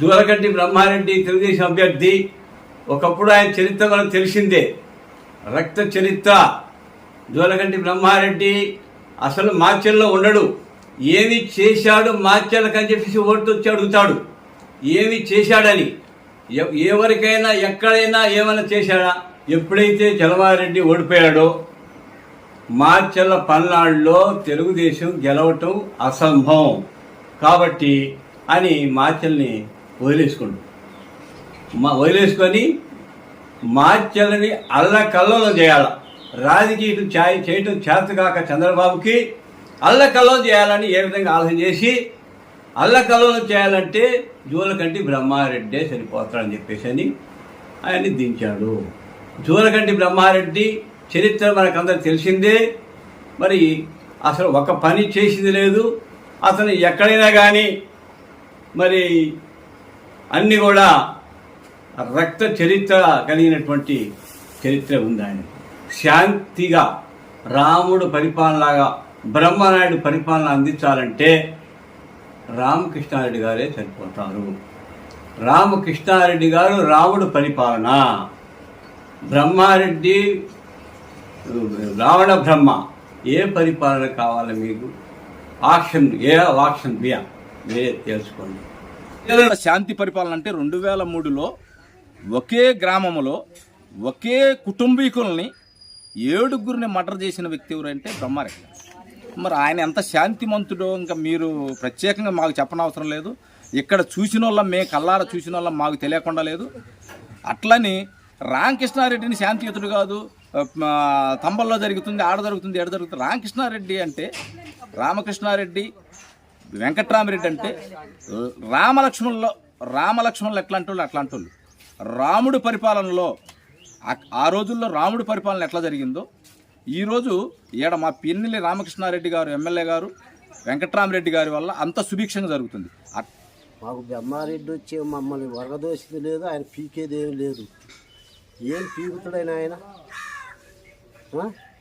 దూరగడ్డి బ్రహ్మారెడ్డి తెలుగుదేశం అభ్యర్థి. ఒకప్పుడు ఆయన చరిత్ర మనకు తెలిసిందే. రక్త చరిత్ర. జూలకంటి బ్రహ్మారెడ్డి అసలు మార్చల్లో ఉండడు. ఏమి చేశాడు మార్చలకని చెప్పేసి ఓటు వచ్చి అడుగుతాడు. ఏమి చేశాడని? ఎవరికైనా ఎక్కడైనా ఏమైనా చేశాడా? ఎప్పుడైతే చలమారెడ్డి ఓడిపోయాడో మార్చెల్ల పల్నాడులో తెలుగుదేశం గెలవటం అసంభవం. కాబట్టి అని మార్చల్ని వదిలేసుకుండు. మా వదిలేసుకొని మార్చెల్ని అల్లకల్లోలం చేయాల. రాజకీయం ఛాయ్ చేయటం చేతకాక చంద్రబాబుకి అల్లకల్లోలం చేయాలని ఏ విధంగా ఆలోచన చేసి అల్లకల్లోలం చేయాలంటే జూలకంటి బ్రహ్మారెడ్డే సరిపోతాడని చెప్పేసి అని ఆయన్ని దించాడు. జూలకంటి బ్రహ్మారెడ్డి చరిత్ర మనకందరూ తెలిసిందే. మరి అసలు ఒక పని చేసింది లేదు. అతను ఎక్కడైనా కానీ మరి అన్నీ కూడా రక్త చరిత్ర కలిగినటువంటి చరిత్ర ఉంది ఆయన. శాంతిగా రాముడు పరిపాలనగా బ్రహ్మనాయుడు పరిపాలన అందించాలంటే రామకృష్ణారెడ్డి గారే సరిపోతారు. రామకృష్ణారెడ్డి గారు రాముడు పరిపాలన. బ్రహ్మారెడ్డి రావణ బ్రహ్మ ఏ పరిపాలన కావాలి మీకు? ఆక్షన్ ఏ ఆక్షన్ బియా మీరే తెలుసుకోండి. శాంతి పరిపాలన అంటే రెండు వేల మూడులో ఒకే గ్రామంలో ఒకే కుటుంబీకుల్ని ఏడుగురిని మర్డర్ చేసిన వ్యక్తి ఎవరంటే బ్రహ్మారెడ్డి మరి ఆయన ఎంత శాంతిమంతుడో ఇంకా మీరు ప్రత్యేకంగా మాకు చెప్పనవసరం లేదు. ఇక్కడ చూసిన వాళ్ళం మేము కల్లార చూసిన వాళ్ళం మాకు తెలియకుండా లేదు. అట్లని రామకృష్ణారెడ్డిని శాంతియుతుడు కాదు తంబల్లో జరుగుతుంది ఆడ జరుగుతుంది ఎడ జరుగుతుంది. రామకృష్ణారెడ్డి అంటే రామకృష్ణారెడ్డి వెంకట్రామరెడ్డి అంటే రామలక్ష్మణుల్లో రామలక్ష్మణులు ఎట్లాంటి వాళ్ళు అట్లాంటి వాళ్ళు రాముడి పరిపాలనలో ఆ- ఆ రోజుల్లో రాముడి పరిపాలన ఎట్లా జరిగిందో ఈరోజు ఈడ మా పిన్నెల్లి రామకృష్ణారెడ్డి గారు ఎమ్మెల్యే గారు వెంకట్రామరెడ్డి గారి వల్ల అంత సుభిక్షంగా జరుగుతుంది. అట్- మాకు బ్రహ్మారెడ్డి వచ్చి మమ్మల్ని వరదోసింది లేదు ఆయన పీకేది ఏం లేదు. ఏం పీకుతాడైనా ఆయన?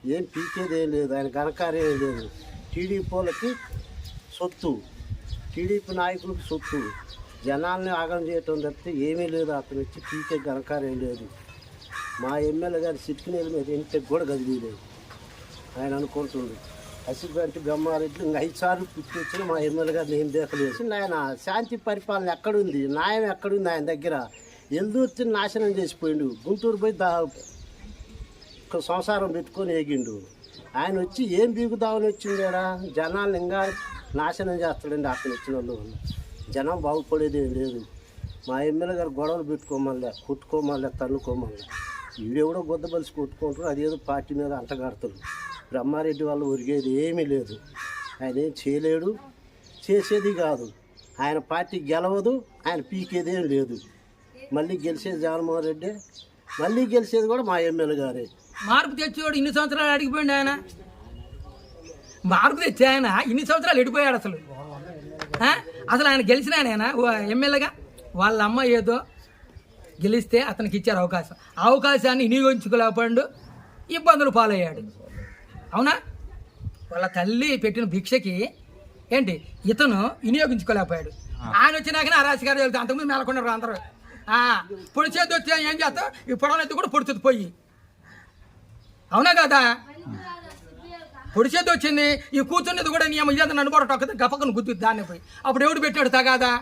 ఏం పీకేది ఏం లేదు ఆయన ఘనకార్యం లేదు. టీడీపీ వాళ్ళకి సొత్తు. టీడీపీ నాయకులకు సొత్తు. జనాల్ని ఆగం చేయటం తప్పితే ఏమీ లేదు అతను వచ్చి పీకే ఘనకార్యం లేదు. మా ఎమ్మెల్యే గారి సిట్టినేల మీద ఇంటికి కూడా కదిలేదు ఆయన అనుకుంటుండు. అసిగంటి బ్రహ్మారెడ్డి ఇంకా ఐదు సార్లు పుట్టి మా ఎమ్మెల్యే గారు నేను దేకలేదు. ఆయన శాంతి పరిపాలన ఎక్కడుంది? న్యాయం ఎక్కడుంది ఆయన దగ్గర? ఎల్దూర్తి నాశనం చేసిపోయిండు. గుంటూరు పోయి దా సంసారం పెట్టుకొని ఎగిండు ఆయన వచ్చి ఏం బీగుదామని వచ్చిందేడా జనాలు ఇంకా నాశనం చేస్తాడండి అక్కడ వచ్చిన వాళ్ళు జనం బాగుపడేది లేదు. మా ఎమ్మెల్యే గారు గొడవలు పెట్టుకోమల్లే కుట్టుకోమల్లే తన్నుకోమల్లే వీడెవడో గుద్దబలిసి కొట్టుకుంటారు అదేదో పార్టీ మీద అంటగాడతారు బ్రహ్మారెడ్డి వాళ్ళు ఒరిగేది ఏమీ లేదు. ఆయన ఏం చేయలేడు చేసేది కాదు. ఆయన పార్టీ గెలవదు ఆయన పీకేదేం లేదు. మళ్ళీ గెలిచేది జగన్మోహన్ రెడ్డి మళ్ళీ గెలిచేది కూడా మా ఎమ్మెల్యే గారే. మార్పు తెచ్చేవాడు ఇన్ని సంవత్సరాలు అడిగిపోయింది ఆయన. మార్పు తెచ్చే ఆయన? ఇన్ని సంవత్సరాలు ఎడిపోయాడు అసలు? అసలు ఆయన గెలిచిన ఆయన ఎమ్మెల్యేగా? వాళ్ళ అమ్మ ఏదో గెలిస్తే అతనికి ఇచ్చారు అవకాశం. అవకాశాన్ని వినియోగించుకోలేకపోయాడు ఇబ్బందులు పాలయ్యాడు. అవునా? వాళ్ళ తల్లి పెట్టిన భిక్షకి ఏంటి? ఇతను వినియోగించుకోలేకపోయాడు. ఆయన వచ్చినాకనే ఆ రాశిగారు వెళ్తే అంతకుముందు మేలకొండరు అందరూ. ఆ, పొడి చేతి వచ్చి ఏం చేస్తాం ఈ పొడవనెత్తి కూడా పొడుతుంది పోయి. అవునా కదా? పొడిచేది వచ్చింది ఈ కూర్చున్నది కూడా నీ అమ్మ నన్ను కూడా టొక్కది గప్పకను గుద్దు దాన్ని పోయి. అప్పుడు ఎవడు పెట్టాడు తగాదా?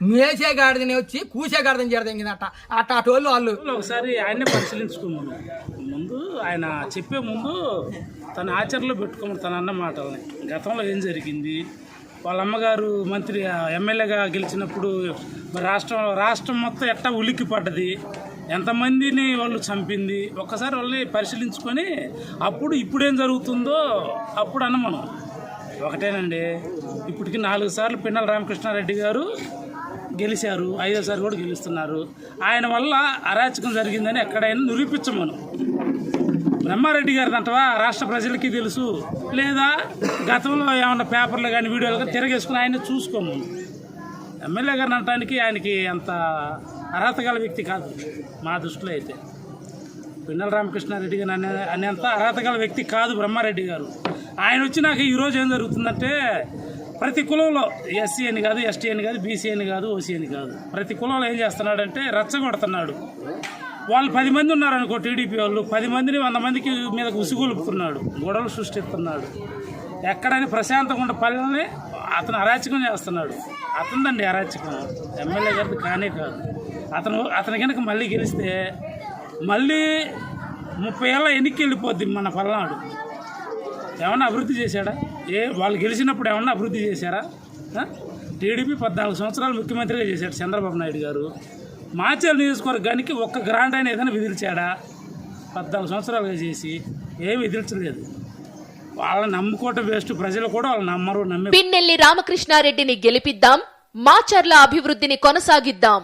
మేసే గాడిదని వచ్చి కూసే గాడిదని చేరదగిందట అట్ట అటోళ్ళు వాళ్ళు ఒకసారి ఆయన్నే పరిశీలించుకున్నాం ముందు ఆయన చెప్పే ముందు తన ఆచరణలో పెట్టుకోమని తన అన్న మాటల్ని. గతంలో ఏం జరిగింది? వాళ్ళ అమ్మగారు మంత్రి ఎమ్మెల్యేగా గెలిచినప్పుడు రాష్ట్రం రాష్ట్రం మొత్తం ఎట్టా ఉలిక్కి పడ్డది ఎంతమందిని వాళ్ళు చంపింది ఒక్కసారి వాళ్ళని పరిశీలించుకొని అప్పుడు ఇప్పుడేం జరుగుతుందో అప్పుడు అన్న మనం. ఒకటేనండి ఇప్పటికి నాలుగు సార్లు పిన్నల రామకృష్ణారెడ్డి గారు గెలిచారు ఐదోసారి కూడా గెలుస్తున్నారు. ఆయన వల్ల అరాచకం జరిగిందని ఎక్కడైనా నిరూపించమను బ్రహ్మారెడ్డి గారిది అంటవా రాష్ట్ర ప్రజలకి తెలుసు. లేదా గతంలో ఏమన్నా పేపర్లు కానీ వీడియోలు కానీ తిరగేసుకుని ఆయన చూసుకోము. ఎమ్మెల్యే గారిని అనటానికి ఆయనకి అంత అర్హత గల వ్యక్తి కాదు. మా దృష్టిలో అయితే. పిన్నల రామకృష్ణారెడ్డి గారు అనే అనేంత అర్హత గల వ్యక్తి కాదు బ్రహ్మారెడ్డి గారు. ఆయన వచ్చి నాకు ఈరోజు ఏం జరుగుతుందంటే ప్రతి కులంలో ఎస్సీ అని కాదు ఎస్టీ అని కాదు బీసీ అని కాదు ఓసీ అని కాదు. ప్రతి కులంలో ఏం చేస్తున్నాడంటే రచ్చగొడుతున్నాడు. వాళ్ళు పది మంది ఉన్నారనుకో టీడీపీ వాళ్ళు పది మందిని వంద మందికి మీద ఉసుగొలుపుతున్నాడు గొడవలు సృష్టిస్తున్నాడు. ఎక్కడైనా ప్రశాంతంగా ఉండే పల్లెల్ని అతను అరాచకం చేస్తున్నాడు. అతనిదండి అరాచకం. ఎమ్మెల్యే గారిది కానే కాదు. అతను అతని కనుక మళ్ళీ గెలిస్తే మళ్ళీ ముప్పై ఏళ్ళ ఎన్నికకి వెళ్ళిపోద్ది మన పల్నాడు. ఏమన్నా అభివృద్ధి చేశాడా? ఏ వాళ్ళు గెలిచినప్పుడు ఏమన్నా అభివృద్ధి చేశారా? టీడీపీ పద్నాలుగు సంవత్సరాలు ముఖ్యమంత్రిగా చేశాడు చంద్రబాబు నాయుడు గారు. మాచల్ నియోజకవర్గానికి ఒక్క గ్రాంట్ అయినా ఏదైనా విధిల్చాడా పద్నాలుగు సంవత్సరాలుగా చేసి ఏమి విధిల్చలేదు వాళ్ళని నమ్ముకోవటం వేస్ట్. ప్రజలు కూడా వాళ్ళు నమ్మరు నమ్మే పిన్నెల్లి రామకృష్ణారెడ్డిని గెలిపిద్దాం మాచర్ల అభివృద్ధిని కొనసాగిద్దాం.